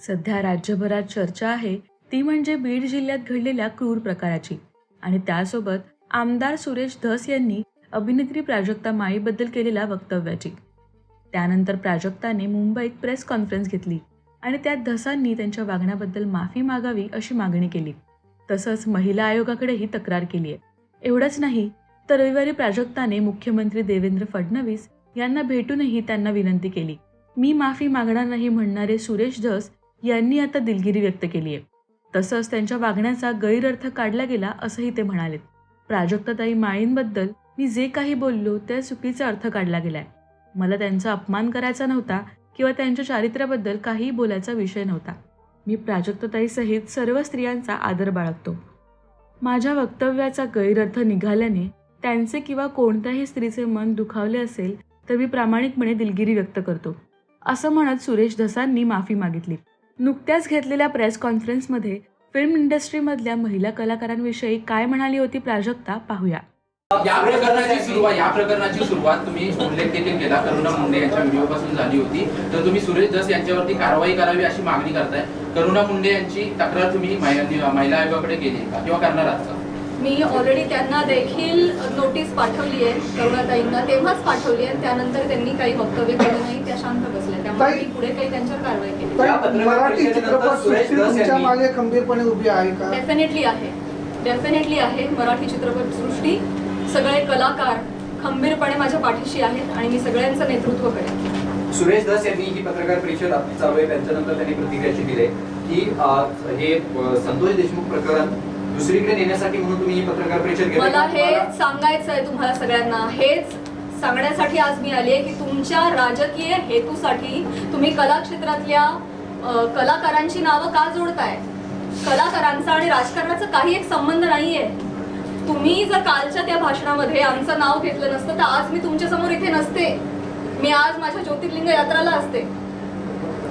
सध्या राज्यभरात चर्चा आहे ती म्हणजे बीड जिल्ह्यात घडलेल्या क्रूर प्रकाराची. आणि त्यासोबत आमदार सुरेश धस यांनी अभिनेत्री प्राजक्ता माळीबद्दल केलेल्या वक्तव्याची. त्यानंतर प्राजक्ताने मुंबईत प्रेस कॉन्फरन्स घेतली आणि त्यात धसांनी त्यांच्या वागण्याबद्दल माफी मागावी अशी मागणी केली. तसंच महिला आयोगाकडेही तक्रार केली आहे एवढंच नाही तर रविवारी प्राजक्ताने मुख्यमंत्री देवेंद्र फडणवीस यांना भेटूनही त्यांना विनंती केली. मी माफी मागणार नाही म्हणणारे सुरेश धस यांनी आता दिलगिरी व्यक्त केली आहे तसंच त्यांच्या वागण्याचा गैरअर्थ काढला गेला असंही ते म्हणालेत. प्राजक्ताताई माळींबद्दल मी जे काही बोललो त्या चुकीचा अर्थ काढला गेलाय. मला त्यांचा अपमान करायचा नव्हता किंवा त्यांच्या चारित्र्याबद्दल काही बोलायचा विषय नव्हता. मी प्राजक्तताईसहित सर्व स्त्रियांचा आदर बाळगतो. माझ्या वक्तव्याचा गैरअर्थ निघाल्याने त्यांचे किंवा कोणत्याही स्त्रीचे मन दुखावले असेल तर मी प्रामाणिकपणे दिलगिरी व्यक्त करतो. असं म्हणत सुरेश धसांनी माफी मागितली. नुकत्याच घेतलेल्या प्रेस कॉन्फरन्समध्ये फिल्म इंडस्ट्रीमधल्या महिला कलाकारांविषयी काय म्हणाली होती प्राजक्ता पाहूया. या प्रकरणाची सुरुवात या प्रकरणाची सुरुवात तुम्ही उल्लेख देखील केला. करुणा मुंडे यांच्या व्हिडिओपासून झाली होती. तर तुम्ही सुरेश दस यांच्यावरती कारवाई करावी अशी मागणी करताय. करुणा मुंडे यांची तक्रार तुम्ही महिला महिला आयोगाकडे केली का? किंवा करणार आहात का? मी ऑलरेडी त्यांना देखील नोटीस पाठवली आहे करुणाताईंना तेव्हाच पाठवली आहे त्यानंतर त्यांनी काही वक्तव्य केलं नाही त्या शांत बसल्या. त्यामुळे मी पुढे काही त्यांच्यावर कारवाई केली. मराठी तुमच्या मागे खंबीरपणे उभी आहे का? डेफिनेटली आहे. डेफिनेटली आहे. मराठी चित्रपट सृष्टी सगळे कलाकार खंबीरपणे माझ्या पाठीशी आहेत आणि मी सगळ्यांचं नेतृत्व करेन. सुरेश धस यांनी ही पत्रकार परिषद आपली चालू आहे. त्यांच्यानंतर त्यांनी प्रतिक्रिया दिली की अं, हे अं, संतोष देशमुख प्रकरण दुसरीकडे नेण्यासाठी म्हणून तुम्ही ही पत्रकार परिषद मला हे सांगायचं आहे तुम्हाला सगळ्यांना. हेच सांगण्यासाठी आज मी आली आहे की तुमच्या राजकीय हेतूसाठी तुम्ही कला क्षेत्रातल्या कलाकारांची नावं का जोडताय? कलाकारांचा आणि राजकारणाचा काही एक संबंध नाहीये. तुम्ही जर कालच्या त्या भाषणामध्ये आमचं नाव घेतलं नसतं तर आज मी तुमच्यासमोर इथे नसते. मी आज माझ्या ज्योतिर्लिंग यात्राला असते.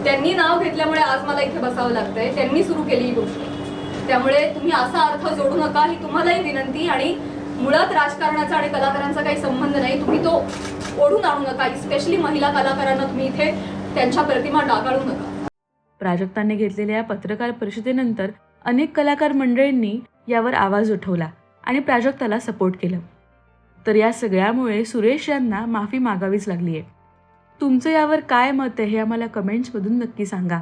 त्यांनी नाव घेतल्यामुळे आज मला इथे बसावं लागतंय. त्यांनी सुरू केली ही गोष्ट. त्यामुळे तुम्ही असा अर्थ जोडू नका ही तुम्हालाही विनंती. आणि मुळात राजकारणाचा आणि कलाकारांचा काही संबंध नाही. तुम्ही तो ओढून आणू नका. स्पेशली महिला कलाकारांना तुम्ही इथे त्यांच्या प्रतिमा डागाळू नका. प्राजक्तांनी घेतलेल्या या पत्रकार परिषदेनंतर अनेक कलाकार मंडळींनी यावर आवाज उठवला आणि प्राजक्ताला सपोर्ट केलं. तर या सगळ्यामुळे सुरेश यांना माफी मागावीच लागली आहे तुमचं यावर काय मत आहे हे आम्हाला कमेंट्समधून नक्की सांगा.